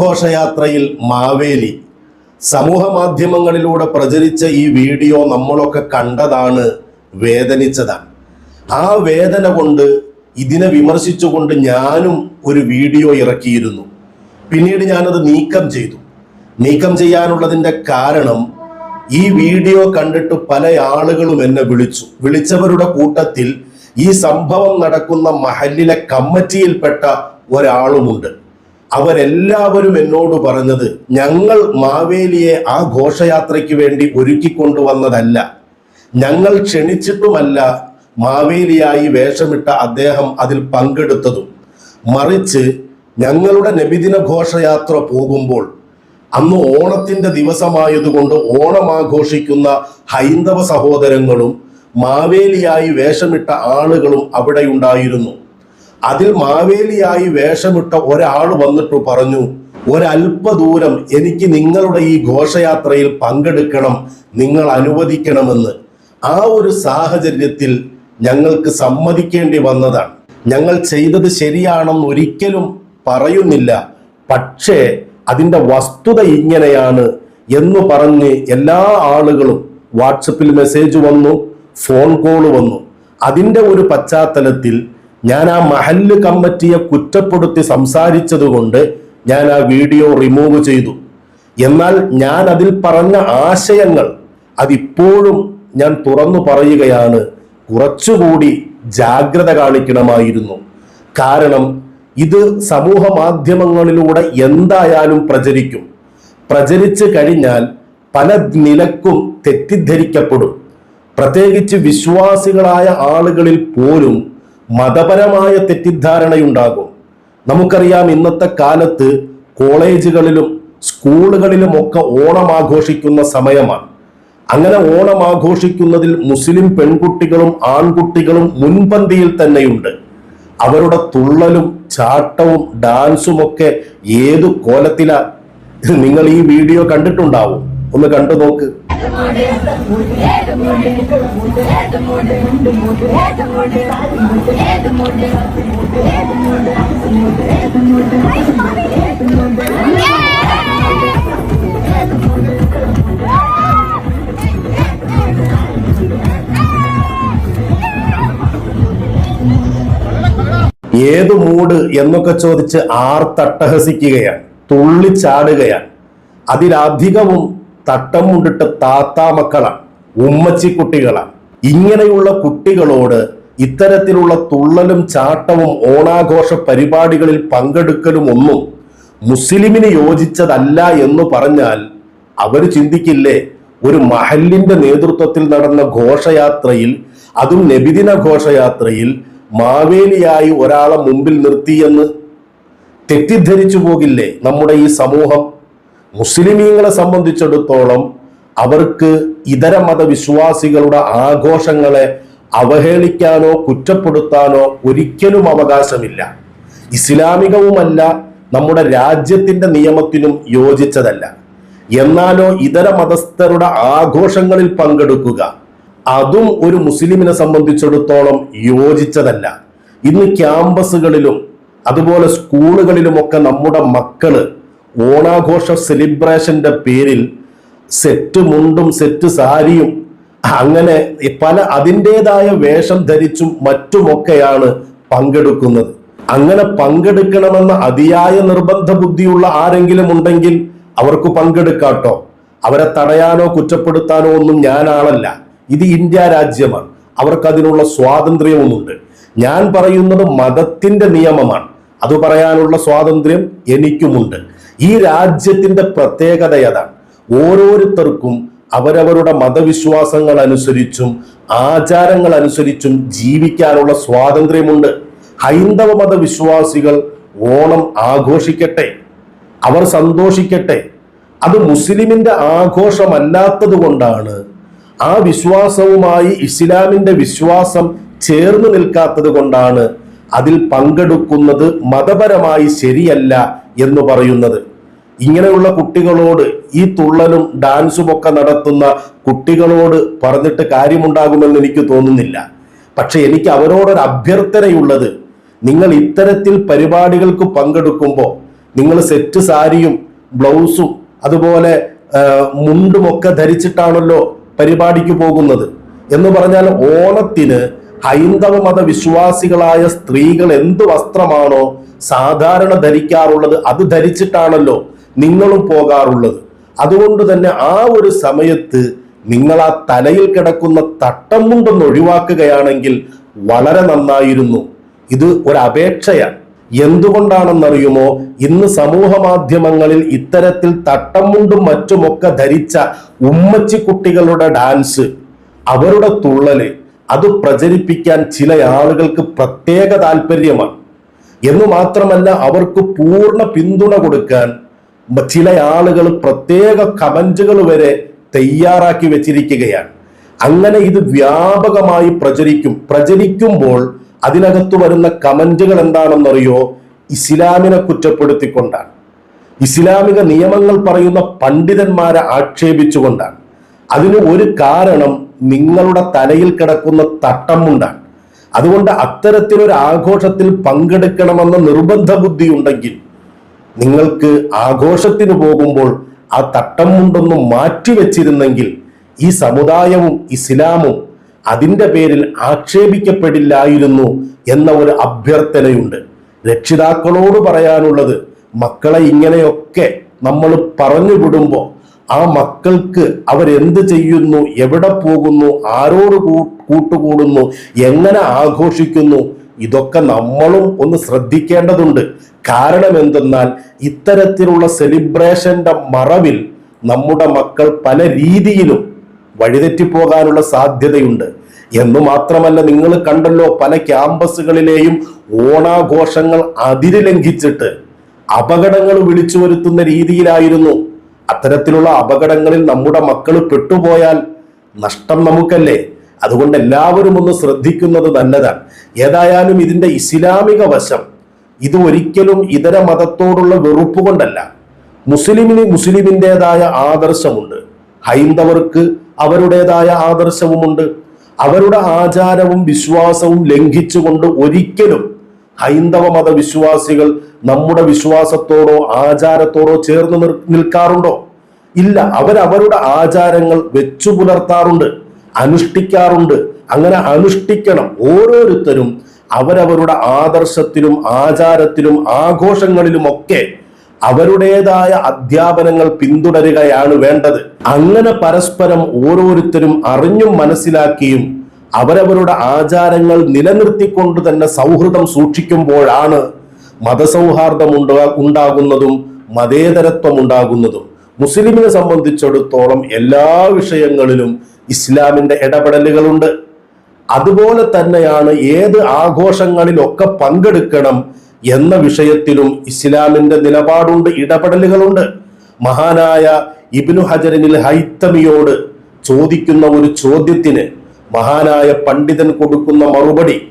ഘോഷയാത്രയിൽ മാവേലി. സമൂഹ മാധ്യമങ്ങളിലൂടെ പ്രചരിച്ച ഈ വീഡിയോ നമ്മളൊക്കെ കണ്ടതാണ് വേദനിച്ചതാണ്. ആ വേദന കൊണ്ട് ഇതിനെ വിമർശിച്ചുകൊണ്ട് ഞാനും ഒരു വീഡിയോ ഇറക്കിയിരുന്നു. പിന്നീട് ഞാനത് നീക്കം ചെയ്തു. നീക്കം ചെയ്യാനുള്ളതിന്റെ കാരണം ഈ വീഡിയോ കണ്ടിട്ട് പല ആളുകളും എന്നെ വിളിച്ചു. വിളിച്ചവരുടെ കൂട്ടത്തിൽ ഈ സംഭവം നടക്കുന്ന മഹലിലെ കമ്മിറ്റിയിൽപ്പെട്ട ഒരാളുമുണ്ട്. അവരെല്ലാവരും എന്നോട് പറഞ്ഞത് ഞങ്ങൾ മാവേലിയെ ആ ഘോഷയാത്രയ്ക്ക് വേണ്ടി ഒരുക്കിക്കൊണ്ടുവന്നതല്ല. ഞങ്ങൾ ക്ഷണിച്ചിട്ടുമല്ല മാവേലിയായി വേഷമിട്ട അദ്ദേഹം അതിൽ പങ്കെടുത്തതും. മറിച്ച് ഞങ്ങളുടെ നബിദിന ഘോഷയാത്ര പോകുമ്പോൾ അന്ന് ഓണത്തിന്റെ ദിവസമായതുകൊണ്ട് ഓണം ആഘോഷിക്കുന്ന ഹൈന്ദവ സഹോദരങ്ങളും മാവേലിയായി വേഷമിട്ട ആളുകളും അവിടെ ഉണ്ടായിരുന്നു. അതിൽ മാവേലിയായി വേഷമിട്ട ഒരാൾ വന്നിട്ട് പറഞ്ഞു ഒരല്പ ദൂരം എനിക്ക് നിങ്ങളുടെ ഈ ഘോഷയാത്രയിൽ പങ്കെടുക്കണം നിങ്ങൾ അനുവദിക്കണമെന്ന്. ആ ഒരു സാഹചര്യത്തിൽ ഞങ്ങൾക്ക് സമ്മതിക്കേണ്ടി വന്നതാണ്. ഞങ്ങൾ ചെയ്തത് ശരിയാണെന്ന് ഒരിക്കലും പറയുന്നില്ല. പക്ഷേ അതിന്റെ വസ്തുത ഇങ്ങനെയാണ് എന്ന് പറഞ്ഞ് എല്ലാ ആളുകളും വാട്സപ്പിൽ മെസ്സേജ് വന്നു ഫോൺ കോൾ വന്നു. അതിന്റെ ഒരു പശ്ചാത്തലത്തിൽ ഞാൻ ആ മഹല്ല് കമ്മിറ്റിയെ കുറ്റപ്പെടുത്തി സംസാരിച്ചതുകൊണ്ട് ഞാൻ ആ വീഡിയോ റിമൂവ് ചെയ്തു. എന്നാൽ ഞാൻ അതിൽ പറഞ്ഞ ആശയങ്ങൾ അതിപ്പോഴും ഞാൻ തുറന്നു പറയുകയാണ്. കുറച്ചുകൂടി ജാഗ്രത കാണിക്കണമായിരുന്നു. കാരണം ഇത് സമൂഹ മാധ്യമങ്ങളിലൂടെ എന്തായാലും പ്രചരിക്കും. പ്രചരിച്ചു കഴിഞ്ഞാൽ പല നിലക്കും തെറ്റിദ്ധരിക്കപ്പെടും. പ്രത്യേകിച്ച് വിശ്വാസികളായ ആളുകളിൽ പോലും മതപരമായ തെറ്റിദ്ധാരണയുണ്ടാകും. നമുക്കറിയാം ഇന്നത്തെ കാലത്ത് കോളേജുകളിലും സ്കൂളുകളിലും ഒക്കെ ഓണം ആഘോഷിക്കുന്ന സമയമാണ്. അങ്ങനെ ഓണം ആഘോഷിക്കുന്നതിൽ മുസ്ലിം പെൺകുട്ടികളും ആൺകുട്ടികളും മുൻപന്തിയിൽ തന്നെയുണ്ട്. അവരുടെ തുള്ളലും ചാട്ടവും ഡാൻസും ഒക്കെ ഏതു കോലത്തിലാ? നിങ്ങൾ ഈ വീഡിയോ കണ്ടിട്ടുണ്ടാവും. ഒന്ന് കണ്ടു നോക്ക്. ഏത് മൂട് എന്നൊക്കെ ചോദിച്ച് ആർ തട്ടഹസിക്കുകയാണ് തുള്ളിച്ചാടുകയാണ്. അതിലധികവും തട്ടം മുണ്ടിട്ട് താത്താമക്കളാണ് ഉമ്മച്ചി കുട്ടികളാണ് ഇങ്ങനെയുള്ള കുട്ടികളോട് ഇത്തരത്തിലുള്ള തുള്ളലും ചാട്ടവും ഓണാഘോഷ പരിപാടികളിൽ പങ്കെടുക്കലും ഒന്നും മുസ്ലിമിന് യോജിച്ചതല്ല എന്ന് പറഞ്ഞാൽ അവർ ചിന്തിക്കില്ലേ? ഒരു മഹലിന്റെ നേതൃത്വത്തിൽ നടന്ന ഘോഷയാത്രയിൽ അതും നബിദിന ഘോഷയാത്രയിൽ മാവേലിയായി ഒരാളെ മുമ്പിൽ നിർത്തിയെന്ന് തെറ്റിദ്ധരിച്ചു പോകില്ലേ നമ്മുടെ ഈ സമൂഹം? മുസ്ലിമീങ്ങളെ സംബന്ധിച്ചിടത്തോളം അവർക്ക് ഇതര മതവിശ്വാസികളുടെ ആഘോഷങ്ങളെ അവഹേളിക്കാനോ കുറ്റപ്പെടുത്താനോ ഒരിക്കലും അവകാശമില്ല. ഇസ്ലാമികവുമല്ല നമ്മുടെ രാജ്യത്തിന്റെ നിയമത്തിനും യോജിച്ചതല്ല. എന്നാലോ ഇതര മതസ്ഥരുടെ ആഘോഷങ്ങളിൽ പങ്കെടുക്കുക അതും ഒരു മുസ്ലിമിനെ സംബന്ധിച്ചിടത്തോളം യോജിച്ചതല്ല. ഇന്ന് ക്യാമ്പസുകളിലും അതുപോലെ സ്കൂളുകളിലുമൊക്കെ നമ്മുടെ മക്കൾ ഓണാഘോഷ സെലിബ്രേഷന്റെ പേരിൽ സെറ്റ് മുണ്ടും സെറ്റ് സാരിയും അങ്ങനെ പല അതിന്റെതായ വേഷം ധരിച്ചും മറ്റുമൊക്കെയാണ് പങ്കെടുക്കുന്നത്. അങ്ങനെ പങ്കെടുക്കണമെന്ന അതിയായ നിർബന്ധ ബുദ്ധിയുള്ള ആരെങ്കിലും ഉണ്ടെങ്കിൽ അവർക്ക് പങ്കെടുക്കാട്ടോ. അവരെ തടയാനോ കുറ്റപ്പെടുത്താനോ ഒന്നും ഞാനാളല്ല. ഇത് ഇന്ത്യ രാജ്യമാണ്. അവർക്ക് അതിനുള്ള സ്വാതന്ത്ര്യവുമുണ്ട് ഞാൻ പറയുന്നത് മതത്തിന്റെ നിയമമാണ്. അത് പറയാനുള്ള സ്വാതന്ത്ര്യം എനിക്കുമുണ്ട്. ഈ രാജ്യത്തിന്റെ പ്രത്യേകത അതാണ് ഓരോരുത്തർക്കും അവരവരുടെ മതവിശ്വാസങ്ങൾ അനുസരിച്ചും ആചാരങ്ങൾ അനുസരിച്ചും ജീവിക്കാനുള്ള സ്വാതന്ത്ര്യമുണ്ട്. ഹൈന്ദവ മതവിശ്വാസികൾ ഓണം ആഘോഷിക്കട്ടെ അവർ സന്തോഷിക്കട്ടെ. അത് മുസ്ലിമിന്റെ ആഘോഷമല്ലാത്തത് കൊണ്ടാണ് ആ വിശ്വാസവുമായി ഇസ്ലാമിന്റെ വിശ്വാസം ചേർന്ന് നിൽക്കാത്തത് കൊണ്ടാണ് അതിൽ പങ്കെടുക്കുന്നത് മതപരമായി ശരിയല്ല എന്ന് പറയുന്നത്. ഇങ്ങനെയുള്ള കുട്ടികളോട് ഈ തുള്ളലും ഡാൻസും ഒക്കെ നടത്തുന്ന കുട്ടികളോട് പറഞ്ഞിട്ട് കാര്യമുണ്ടാകുമെന്ന് എനിക്ക് തോന്നുന്നില്ല. പക്ഷെ എനിക്ക് അവരോടൊരു അഭ്യർത്ഥനയുള്ളത് നിങ്ങൾ ഇത്തരത്തിൽ പരിപാടികൾക്ക് പങ്കെടുക്കുമ്പോൾ നിങ്ങൾ സെറ്റ് സാരിയും ബ്ലൗസും അതുപോലെ മുണ്ടുമൊക്കെ ധരിച്ചിട്ടാണല്ലോ പരിപാടിക്ക് പോകുന്നത്. എന്ന് പറഞ്ഞാൽ ഓണത്തിന് ഹൈന്ദവ മതവിശ്വാസികളായ സ്ത്രീകൾ എന്ത് വസ്ത്രമാണോ സാധാരണ ധരിക്കാറുള്ളത് അത് ധരിച്ചിട്ടാണല്ലോ നിങ്ങളും പോകാറുള്ളത്. അതുകൊണ്ട് തന്നെ ആ ഒരു സമയത്ത് നിങ്ങൾ ആ തലയിൽ കിടക്കുന്ന തട്ടം കൊണ്ടൊന്ന് ഒഴിവാക്കുകയാണെങ്കിൽ വളരെ നന്നായിരുന്നു. ഇത് ഒരു അപേക്ഷയാണ്. എന്തുകൊണ്ടാണെന്നറിയുമോ? ഇന്ന് സമൂഹ മാധ്യമങ്ങളിൽ ഇത്തരത്തിൽ തട്ടം മുണ്ടും മറ്റുമൊക്കെ ധരിച്ച ഉമ്മച്ചി കുട്ടികളുടെ ഡാൻസ് അവരുടെ തുള്ളൽ അത് പ്രചരിപ്പിക്കാൻ ചില ആളുകൾക്ക് പ്രത്യേക താല്പര്യമാണ്. എന്ന് മാത്രമല്ല അവർക്ക് പൂർണ പിന്തുണ കൊടുക്കാൻ ചില ആളുകൾ പ്രത്യേക കമന്റുകൾ വരെ തയ്യാറാക്കി വെച്ചിരിക്കുകയാണ്. അങ്ങനെ ഇത് വ്യാപകമായി പ്രചരിക്കും. പ്രചരിക്കുമ്പോൾ അതിനകത്ത് വരുന്ന കമന്റുകൾ എന്താണെന്നറിയോ? ഇസ്ലാമിനെ കുറ്റപ്പെടുത്തിക്കൊണ്ടാണ്. ഇസ്ലാമിക നിയമങ്ങൾ പറയുന്ന പണ്ഡിതന്മാരെ ആക്ഷേപിച്ചുകൊണ്ടാണ്. അതിന് ഒരു കാരണം നിങ്ങളുടെ തലയിൽ കിടക്കുന്ന തട്ടമുണ്ടാണ്. അതുകൊണ്ട് അത്തരത്തിലൊരു ആഘോഷത്തിൽ പങ്കെടുക്കണമെന്ന നിർബന്ധ ബുദ്ധി ഉണ്ടെങ്കിൽ നിങ്ങൾക്ക് ആഘോഷത്തിന് പോകുമ്പോൾ ആ തട്ടം മുണ്ടൊന്നും മാറ്റിവെച്ചിരുന്നെങ്കിൽ ഈ സമുദായവും ഇസ്ലാമും അതിന്റെ പേരിൽ ആക്ഷേപിക്കപ്പെടില്ലായിരുന്നു എന്ന ഒരു അഭ്യർത്ഥനയുണ്ട്. രക്ഷിതാക്കളോട് പറയാനുള്ളത് മക്കളെ ഇങ്ങനെയൊക്കെ നമ്മൾ പറഞ്ഞു വിടുമ്പോൾ ആ മക്കൾക്ക് അവരെന്ത് ചെയ്യുന്നു എവിടെ പോകുന്നു ആരോട് കൂട്ടുകൂടുന്നു എങ്ങനെ ആഘോഷിക്കുന്നു ഇതൊക്കെ നമ്മളും ഒന്ന് ശ്രദ്ധിക്കേണ്ടതുണ്ട്. കാരണം എന്തെന്നാൽ ഇത്തരത്തിലുള്ള സെലിബ്രേഷന്റെ മറവിൽ നമ്മുടെ മക്കൾ പല രീതിയിലും വഴിതെറ്റിപ്പോകാനുള്ള സാധ്യതയുണ്ട്. എന്നു മാത്രമല്ല നിങ്ങൾ കണ്ടല്ലോ പല ക്യാമ്പസുകളിലെയും ഓണാഘോഷങ്ങൾ അതിര് ലംഘിച്ചിട്ട് അപകടങ്ങൾ വിളിച്ചു വരുത്തുന്ന രീതിയിലായിരുന്നു. അത്തരത്തിലുള്ള അപകടങ്ങളിൽ നമ്മുടെ മക്കൾ പെട്ടുപോയാൽ നഷ്ടം നമുക്കല്ലേ? അതുകൊണ്ട് എല്ലാവരും ഒന്ന് ശ്രദ്ധിക്കുന്നത് നല്ലതാണ്. ഏതായാലും ഇതിന്റെ ഇസ്ലാമിക വശം ഇത് ഒരിക്കലും ഇതര മതത്തോടുള്ള വെറുപ്പ് കൊണ്ടല്ല. മുസ്ലിമിന് മുസ്ലിമിന്റെതായ ആദർശമുണ്ട്. ഹൈന്ദവർക്ക് അവരുടേതായ ആദർശവുമുണ്ട്. അവരുടെ ആചാരവും വിശ്വാസവും ലംഘിച്ചുകൊണ്ട് ഒരിക്കലും ഹൈന്ദവ മതവിശ്വാസികൾ നമ്മുടെ വിശ്വാസത്തോടോ ആചാരത്തോടോ ചേർന്ന് നിൽക്കാറുണ്ടോ? ഇല്ല അവരവരുടെ ആചാരങ്ങൾ വെച്ചു പുലർത്താറുണ്ട്. അനുഷ്ഠിക്കാറുണ്ട്. അങ്ങനെ അനുഷ്ഠിക്കണം. ഓരോരുത്തരും അവരവരുടെ ആദർശത്തിലും ആചാരത്തിലും ആഘോഷങ്ങളിലുമൊക്കെ അവരുടേതായ അധ്യാപനങ്ങൾ പിന്തുടരുകയാണ് വേണ്ടത്. അങ്ങനെ പരസ്പരം ഓരോരുത്തരും അറിഞ്ഞും മനസ്സിലാക്കിയും അവരവരുടെ ആചാരങ്ങൾ നിലനിർത്തിക്കൊണ്ട് തന്നെ സൗഹൃദം സൂക്ഷിക്കുമ്പോഴാണ് മതസൗഹാർദ്ദം ഉണ്ടാ ഉണ്ടാകുന്നതും മതേതരത്വം ഉണ്ടാകുന്നതും മുസ്ലിമിനെ സംബന്ധിച്ചിടത്തോളം എല്ലാ വിഷയങ്ങളിലും ഇസ്ലാമിന്റെ ഇടപെടലുകളുണ്ട്. അതുപോലെ തന്നെയാണ് ഏത് ആഘോഷങ്ങളിലൊക്കെ പങ്കെടുക്കണം എന്ന വിഷയത്തിലും ഇസ്ലാമിന്റെ നിലപാടുണ്ട് ഇടപെടലുകളുണ്ട്. മഹാനായ ഇബ്നു ഹജറിനിൽ ഹൈത്തമിയോട് ചോദിക്കുന്ന ഒരു ചോദ്യത്തിന് മഹാനായ പണ്ഡിതൻ കൊടുക്കുന്ന മറുപടി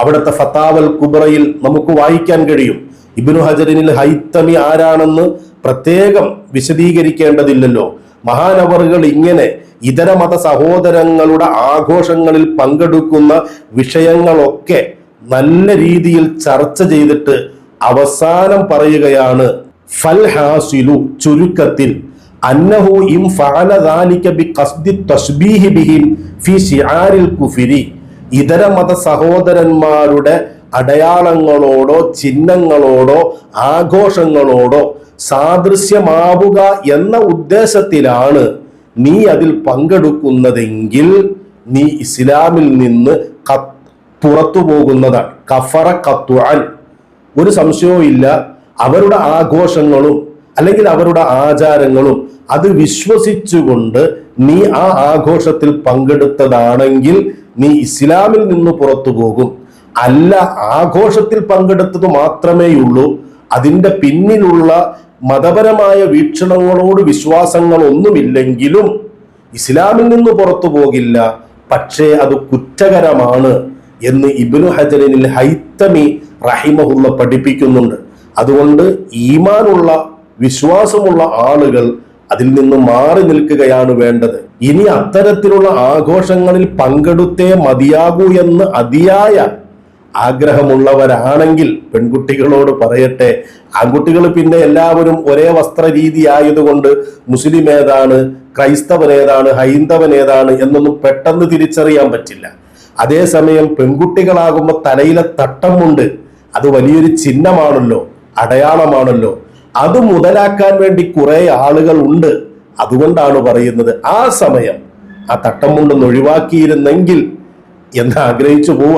അവിടുത്തെ ഫത്താവൽ കുബ്രയിൽ നമുക്ക് വായിക്കാൻ കഴിയും. ഇബ്നു ഹജറിനിൽ ഹൈത്തമി ആരാണെന്ന് പ്രത്യേകം വിശദീകരിക്കേണ്ടതില്ലല്ലോ. മഹാനവറുകൾ ഇങ്ങനെ ഇതര മത സഹോദരങ്ങളുടെ ആഘോഷങ്ങളിൽ പങ്കെടുക്കുന്ന വിഷയങ്ങളൊക്കെ നല്ല രീതിയിൽ ചർച്ച ചെയ്തിട്ട് അവസാനം പറയുകയാണ് ഫൽഹാസിലു ചുരുക്കത്തിൽ അന്നഹു ഇം ഫഅല ബി കസ്ദി തസ്ബീഹി ബിഹിം ഫി ശിആരിൽ കുഫിരി. ഇതര മത സഹോദരന്മാരുടെ അടയാളങ്ങളോടോ ചിഹ്നങ്ങളോടോ ആഘോഷങ്ങളോടോ സാദൃശ്യമാവുക എന്ന ഉദ്ദേശത്തിലാണ് നീ അതിൽ പങ്കെടുക്കുന്നതെങ്കിൽ നീ ഇസ്ലാമിൽ നിന്ന് പുറത്തു പോകുന്നതാണ്. കഫറ കത്തുഅൻ. ഒരു സംശയവും ഇല്ല. അവരുടെ ആഘോഷങ്ങളും അല്ലെങ്കിൽ അവരുടെ ആചാരങ്ങളും അത് വിശ്വസിച്ചുകൊണ്ട് നീ ആ ആഘോഷത്തിൽ പങ്കെടുത്തതാണെങ്കിൽ നീ ഇസ്ലാമിൽ നിന്ന് പുറത്തു പോകും. അല്ല ആഘോഷത്തിൽ പങ്കെടുത്തത് മാത്രമേയുള്ളൂ. അതിന്റെ പിന്നിലുള്ള മതപരമായ വീക്ഷണങ്ങളോട് വിശ്വാസങ്ങളൊന്നുമില്ലെങ്കിലും ഇസ്ലാമിൽ നിന്ന് പുറത്തു പോകില്ല. പക്ഷേ അത് കുറ്റകരമാണ് എന്ന് ഇബിനു ഹജറിനിൽ ഹൈത്തമി റഹിമഹുള്ള പഠിപ്പിക്കുന്നുണ്ട്. അതുകൊണ്ട് ഈമാനുള്ള വിശ്വാസമുള്ള ആളുകൾ അതിൽ നിന്ന് മാറി നിൽക്കുകയാണ് വേണ്ടത്. ഇനി അത്തരത്തിലുള്ള ആഘോഷങ്ങളിൽ പങ്കെടുത്തേ മതിയാകൂ എന്ന് അതിയായ ആഗ്രഹമുള്ളവരാണെങ്കിൽ പെൺകുട്ടികളോട് പറയട്ടെ. ആൺകുട്ടികൾ പിന്നെ എല്ലാവരും ഒരേ വസ്ത്ര രീതി ആയതുകൊണ്ട് മുസ്ലിം ഏതാണ് ക്രൈസ്തവൻ ഏതാണ് ഹൈന്ദവൻ ഏതാണ് എന്നൊന്നും പെട്ടെന്ന് തിരിച്ചറിയാൻ പറ്റില്ല. അതേസമയം പെൺകുട്ടികളാകുമ്പോൾ തലയിലെ തട്ടമുണ്ട്. അത് വലിയൊരു ചിഹ്നമാണല്ലോ അടയാളമാണല്ലോ. അത് മുതലാക്കാൻ വേണ്ടി കുറെ ആളുകൾ ഉണ്ട്. അതുകൊണ്ടാണ് പറയുന്നത്. ആ സമയം ആ തട്ടം കൊണ്ടൊന്ന് ഒഴിവാക്കിയിരുന്നെങ്കിൽ എന്ന് ആഗ്രഹിച്ചു പോവുക